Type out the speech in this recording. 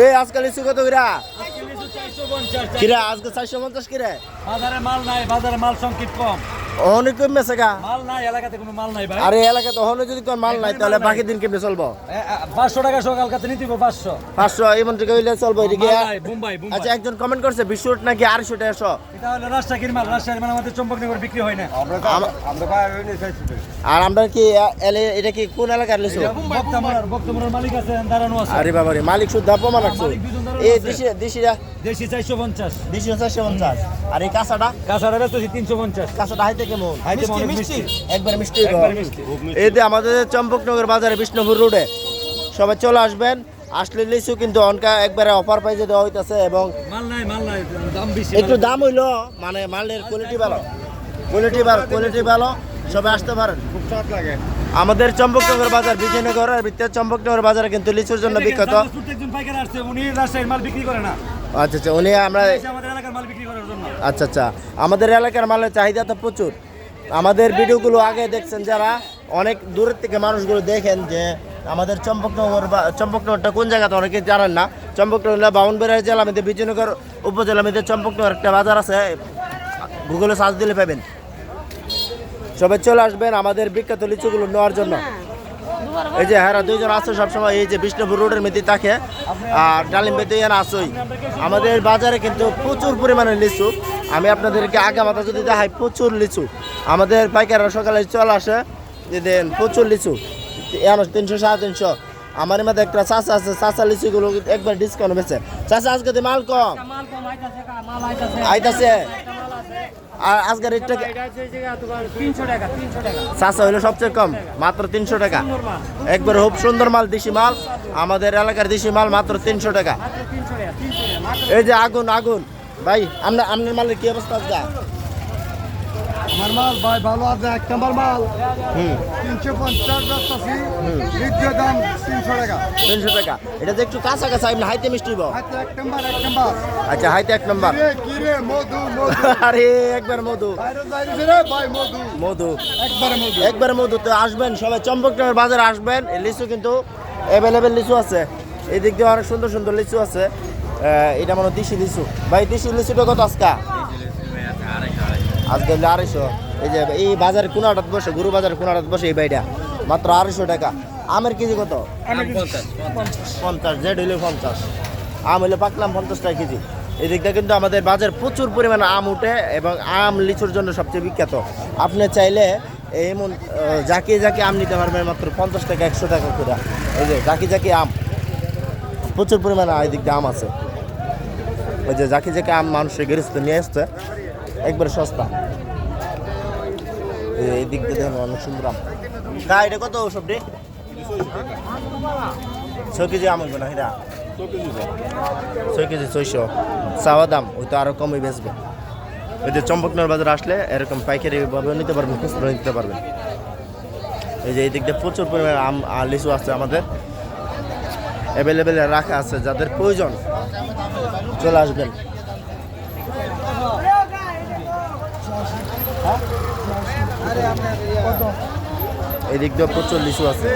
এই আজকে লিচু কত কিরা? কিরা আজকে চারশো পঞ্চাশ কিরে? বাজারে মাল নাই বাজারে মাল সংকট কম। অনেক কমে গা। মাল নাই এলাকাতে কোনো মাল নাই ভাই। আর এই এলাকায় তখন যদি কোন মাল নাই তাহলে বাকি দিন কেমনে চলবো? পাঁচশো টাকা সকাল কাছে নিতে পাঁচশো। পাঁচশো এমন থেকে হইলে চলবো এদিকে। বোম্বাই বোম্বাই আচ্ছা একজন কমেন্ট করছে বিশ্বট নাকি আড়াইশো টাকা এটা হলো রাজশাহীর মাল রাজশাহীর মাল আমাদের চম্পকনগর বিক্রি হয় না। আম- আর আমরা কি এলে- এটা কি কোন এলাকার লিচু বক্তমরার বক্তমরার মালিক আছে দাঁড়ানো আছে। আরে বাবা রে মালিক শুদ্ধ প্রমাণ এই। দেশি দেশিরা দেশি চারশো পঞ্চাশ। দেশি চারশো পঞ্চাশ। আর এই কাঁচাটা? কাঁচাটা বেচতেছি তিনশো পঞ্চাশ। কাঁচাটা হাইতে কেমন? মিষ্টি একবার মিষ্টি একবার গো। মিষ্টি এই যে আমাদের চম্পকনগর বাজারে বিষ্ণুপুর রোডে সবাই চলে আসবেন। আসলে লিচু কিন্তু অনকা একবারে অফার প্রাইজে দেওয়া হইতাছে এবং মাল নাই মাল নাই দাম বেশি একটু দাম হইল মানে মালের কোয়ালিটি ভালো। কোয়ালিটি ভালো কোয়ালিটি ভালো। সবাই আসতে পারেন। খুব স্বাদ লাগে। আমাদের চম্পকনগর বাজার বিজয়নগরের ভিতরে চম্পকনগর বাজারে কিন্তু লিচুর জন্য বিখ্যাত। একজন পাইকার আসছে উনি রাজশাহীর মাল বিক্রি করে না। আচ্ছা আচ্ছা উনি আমরা এসে আমাদের এলাকার মাল বিক্রি করার জন্য। আচ্ছা আচ্ছা আমাদের এলাকার মালের চাহিদা তো প্রচুর। আমাদের ভিডিওগুলো আগে দেখছেন যারা অনেক দূরের থেকে মানুষগুলো দেখেন যে আমাদের চম্পকনগর বা চম্পকনগরটা কোন জায়গাতে অনেকে জানেন না? চম্পকনগর বাউনবাড়ি জেলা মধ্যে বিজয়নগর উপজেলা মধ্যে চম্পকনগর একটা বাজার আছে। গুগলে সার্চ দিলে পাবেন। সবাই চলে আসবেন আমাদের বিখ্যাত লিচুগুলো নেওয়ার জন্য। এই যে হ্যাঁ দুইজন আছে সবসময় এই যে বিষ্ণুপুর রোডের মধ্যে থাকে আর ডালিম বেতে আসই আমাদের বাজারে কিন্তু প্রচুর পরিমাণে লিচু। আমি আপনাদেরকে আগে মাথা যদি দেখাই প্রচুর লিচু। আমাদের পাইকাররা সকালে চলে আসে যে দেন প্রচুর লিচু। তিনশো সাড়ে তিনশো। আমার মধ্যে একটা চাষা আছে চাষা লিচুগুলো একবার ডিসকাউন্ট বেছে চাষা আজকে মাল কম। আইতাছে। আর আজকের রেটটা কি- এটা হচ্ছে যে তোমার 300 টাকা 300 টাকা চাষা হইল সবচেয়ে কম, মাত্র তিনশো টাকা। একবার খুব সুন্দর মাল, দেশি মাল। আমাদের এলাকার দেশি মাল মাত্র তিনশো টাকা। 300 টাকা 300 টাকা মাত্র এই যে আগুন আগুন। ভাই আপনার আপনার মালের কি অবস্থা আজকে? আমার মাল ভাই ভালো আছে এক নম্বর মাল। তিনশো পঞ্চাশ বেচতেছি দ্বিতীয় দাম তিনশো টাকা। তিনশো টাকা। এটা যে একটু কাঁচা কাঁচা এমনি হাইতে মিষ্টি। এক নম্বর এক নম্বর। আচ্ছা হাইতে এক নম্বর। মধু আরে একবার মধু। মধু। মধু। একবারে মধু। একবার মধু তো আসবেন সবাই চম্পকনগর বাজারে আসবেন। লিচু কিন্তু অ্যাভেলেবেল লিচু আছে। এই দিক দিয়ে অনেক সুন্দর সুন্দর লিচু আছে। এটা মনে হয় দেশি লিচু। ভাই দিশি লিচুটা কত আজকা? আজকে হলো আড়াইশো। এই যে এই বাজারে কোন আটাত বসে গরু বাজারে কোন আটাত বসে এই বাইটা মাত্র আড়াইশো টাকা। আমের কেজি কত? পঞ্চাশ। জেড হইলে পঞ্চাশ। আম হইলে পাকলাম পঞ্চাশ টাকা কেজি। এই দিকটা কিন্তু আমাদের বাজার প্রচুর পরিমাণে আম উঠে এবং আম লিচুর জন্য সবচেয়ে বিখ্যাত। আপনি চাইলে এমন জাকি জাকি আম নিতে পারবেন মাত্র পঞ্চাশ টাকা একশো টাকা করে। এই যে জাকি জাকি আম। প্রচুর পরিমাণে এই দিকটা আম আছে। ওই যে জাকি জাকি আম মানুষের গেরিস্তে নিয়ে আসছে। একবারে সস্তা। এই দিক দিয়ে দেখুন অনেক সুন্দর আম। এটা কত সবটি ছয় কেজি আম হইব না ছয় কেজি ছয়শো। চাওয়া দাম, ওই তো আরও কমই বেচবে। ওই যে চম্পকনগর বাজার আসলে এরকম পাইকারি ভাবে নিতে পারবেন, খুচরো নিতে পারবেন। এই যে এই দিক দিয়ে প্রচুর পরিমাণে আম আর লিচু আছে আমাদের। অ্যাভেলেবেল রাখা আছে, যাদের প্রয়োজন চলে আসবেন। এই দিক দিয়ে প্রচুর লিচু আছে।